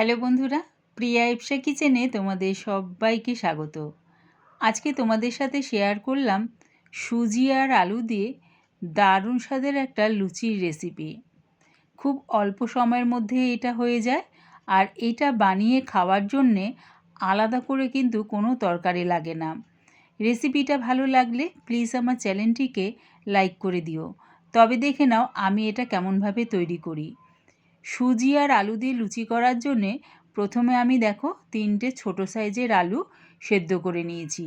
Hello বন্ধুরা, প্রিয়া ইপসা কিচেনে তোমাদের সবাইকে স্বাগত। আজকে তোমাদের সাথে শেয়ার করলাম সুজি আর আলু দিয়ে দারুণ স্বাদের একটা লুচির রেসিপি খুব অল্প সময়ের মধ্যে এটা হয়ে যায় আর এটা বানিয়ে খাওয়ার জন্যে আলাদা করে কিন্তু কোনো তরকারি লাগে না। রেসিপিটা ভালো লাগলে প্লিজ আমার চ্যানেলটিকে লাইক করে দিও। তবে দেখে নাও আমি এটা কেমনভাবে তৈরি করি। সুজি আর আলু দিয়ে লুচি করার জন্যে প্রথমে আমি দেখো তিনটে ছোট সাইজের আলু সেদ্ধ করে নিয়েছি।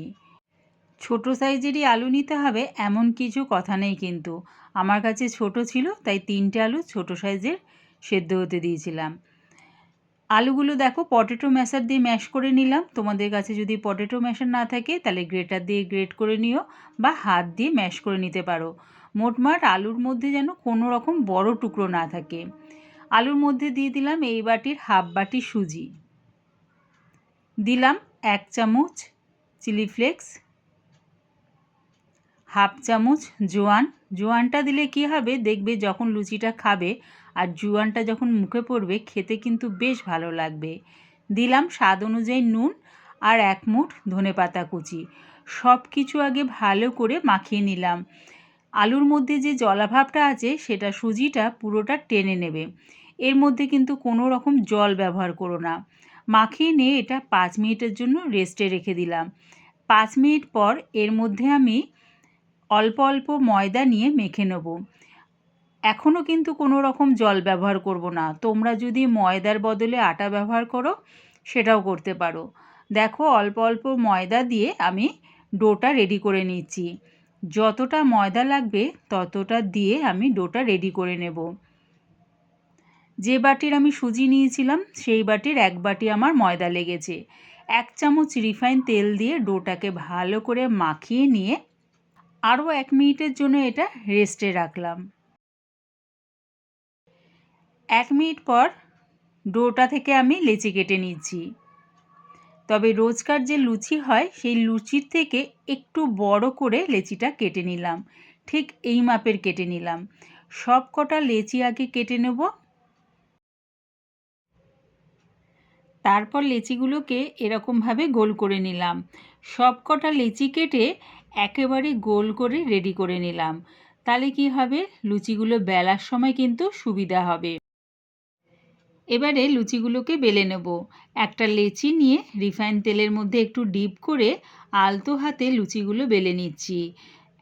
ছোট সাইজেরই আলু নিতে হবে এমন কিছু কথা নেই কিন্তু। আমার কাছে ছোট ছিল, তাই তিনটে আলু ছোট সাইজের সেদ্ধ হতে দিয়েছিলাম। আলুগুলো দেখো পটেটো ম্যাশার দিয়ে ম্যাশ করে নিলাম। তোমাদের কাছে যদি পটেটো ম্যাশার না থাকে, তাহলে গ্রেটার দিয়ে গ্রেট করে নিও বা হাত দিয়ে ম্যাশ করে নিতে পারো। মোটমাট আলুর মধ্যে যেন কোনো রকম বড় টুকরো না থাকে। আলুর মধ্যে দিয়ে দিলাম এই বাটির হাফ বাটি সুজি। দিলাম এক চামচ চিলি ফ্লেক্স, হাফ চামচ জোয়ান। জোয়ানটা দিলে কি হবে? দেখবে যখন লুচিটা খাবে আর জোয়ানটা যখন মুখে পড়বে, খেতে কিন্তু বেশ ভালো লাগবে। দিলাম স্বাদ অনুযায়ী নুন আর এক মুঠ ধনে পাতা কুচি। সব কিছু আগে ভালো করে মাখিয়ে নিলাম। আলুর মধ্যে যে জলাভাবটা আছে, সেটা সুজিটা পুরোটা টেনে নেবে। এর মধ্যে কিন্তু কোনো রকম জল ব্যবহার করো না। মাখিয়ে নিয়ে এটা পাঁচ মিনিটের জন্য রেস্টে রেখে দিলাম। পাঁচ মিনিট পর এর মধ্যে আমি অল্প অল্প ময়দা নিয়ে মেখে নেব। এখনও কিন্তু কোনো রকম জল ব্যবহার করব না। তোমরা যদি ময়দার বদলে আটা ব্যবহার করো, সেটাও করতে পারো। দেখো, অল্প অল্প ময়দা দিয়ে আমি ডোটা রেডি করে নিচ্ছি। যতটা ময়দা লাগবে, ততটা দিয়ে আমি ডোটা রেডি করে নেব। যে বাটির আমি সুজি নিয়েছিলাম, সেই বাটির এক বাটি আমার ময়দা লেগেছে। এক চামচ রিফাইন তেল দিয়ে ডোটাকে ভালো করে মাখিয়ে নিয়ে আরও এক মিনিটের জন্য এটা রেস্টে রাখলাম। এক মিনিট পর ডোটা থেকে আমি লেচি কেটে নিচ্ছি। তবে রোজকার যে লুচি হয়, সেই লুচির থেকে একটু বড় করে লেচিটা কেটে নিলাম। ঠিক এই মাপের কেটে নিলাম। সব কটা লেচি আগে কেটে নেব। তারপর লেচিগুলোকে এরকমভাবে গোল করে নিলাম। সব কটা লেচি কেটে একেবারে গোল করে রেডি করে নিলাম। তাহলে কি হবে? লুচিগুলো বেলার সময় কিন্তু সুবিধা হবে। এবারে লুচিগুলোকে বেলে নেব। একটা লেচি নিয়ে রিফাইন তেলের মধ্যে একটু ডিপ করে আলতো হাতে লুচিগুলো বেলে নিচ্ছি।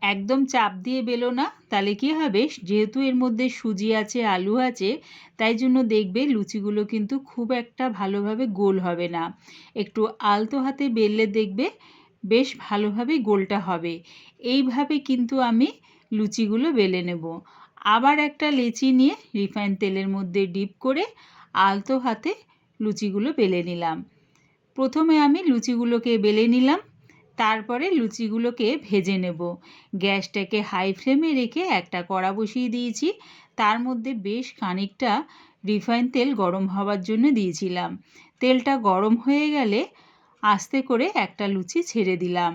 একদম চাপ দিয়ে বেলো না, তাহলে কী হবে? যেহেতু এর মধ্যে সুজি আছে, আলু আছে, তাই জন্য দেখবে লুচিগুলো কিন্তু খুব একটা ভালোভাবে গোল হবে না। একটু আলতো হাতে বেললে দেখবে বেশ ভালোভাবে গোলটা হবে। এইভাবে কিন্তু আমি লুচিগুলো বেলে নেব। আবার একটা লেচি নিয়ে রিফাইন তেলের মধ্যে ডিপ করে আলতো হাতে লুচিগুলো বেলে নিলাম। প্রথমে আমি লুচিগুলোকে বেলে নিলাম। তারপরে লুচিগুলোকে ভেজে নেব। গ্যাসটাকে হাই ফ্লেমে রেখে একটা কড়া বসিয়ে দিয়েছি। তার মধ্যে বেশ খানিকটা রিফাইন তেল গরম হওয়ার জন্য দিয়েছিলাম। তেলটা গরম হয়ে গেলে আস্তে করে একটা লুচি ছেড়ে দিলাম।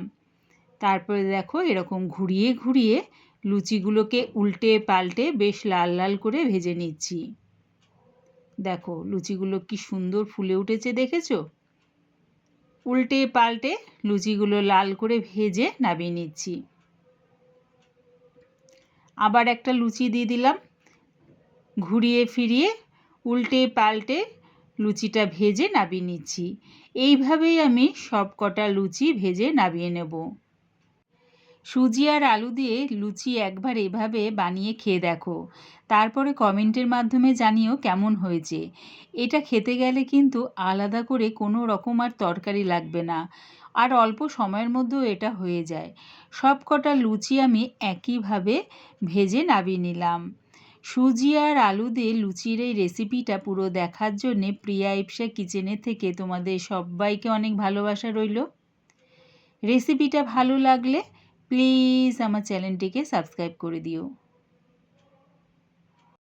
তারপরে দেখো এরকম ঘুরিয়ে ঘুরিয়ে লুচিগুলোকে উল্টে পাল্টে বেশ লাল লাল করে ভেজে নিচ্ছি। দেখো লুচিগুলো কি সুন্দর ফুলে উঠেছে দেখেছ? উল্টে পাল্টে লুচিগুলো লাল করে ভেজে নামিয়ে নিচ্ছি। আবার একটা লুচি দিয়ে দিলাম। ঘুরিয়ে ফিরিয়ে উল্টে পাল্টে লুচিটা ভেজে নামিয়ে নিচ্ছি। এইভাবেই আমি সব কটা লুচি ভেজে নামিয়ে নেব। সুজি আর আলু দিয়ে লুচি একবার এভাবে বানিয়ে খেয়ে দেখো। তারপরে কমেন্টের মাধ্যমে জানিও কেমন হয়েছে। এটা খেতে গেলে কিন্তু আলাদা করে কোনো রকম আর তরকারি লাগবে না। আর অল্প সময়ের মধ্যেও এটা হয়ে যায়। সব কটা লুচি আমি একইভাবে ভেজে নামিয়ে নিলাম। সুজি আর আলু দিয়ে লুচির এই রেসিপিটা পুরো দেখার জন্যে প্রিয়া ইপসা কিচেনের থেকে তোমাদের সবাইকে অনেক ভালোবাসা রইল। রেসিপিটা ভালো লাগলে প্লিজ আমার চ্যানেলটিকে সাবস্ক্রাইব করে দিও।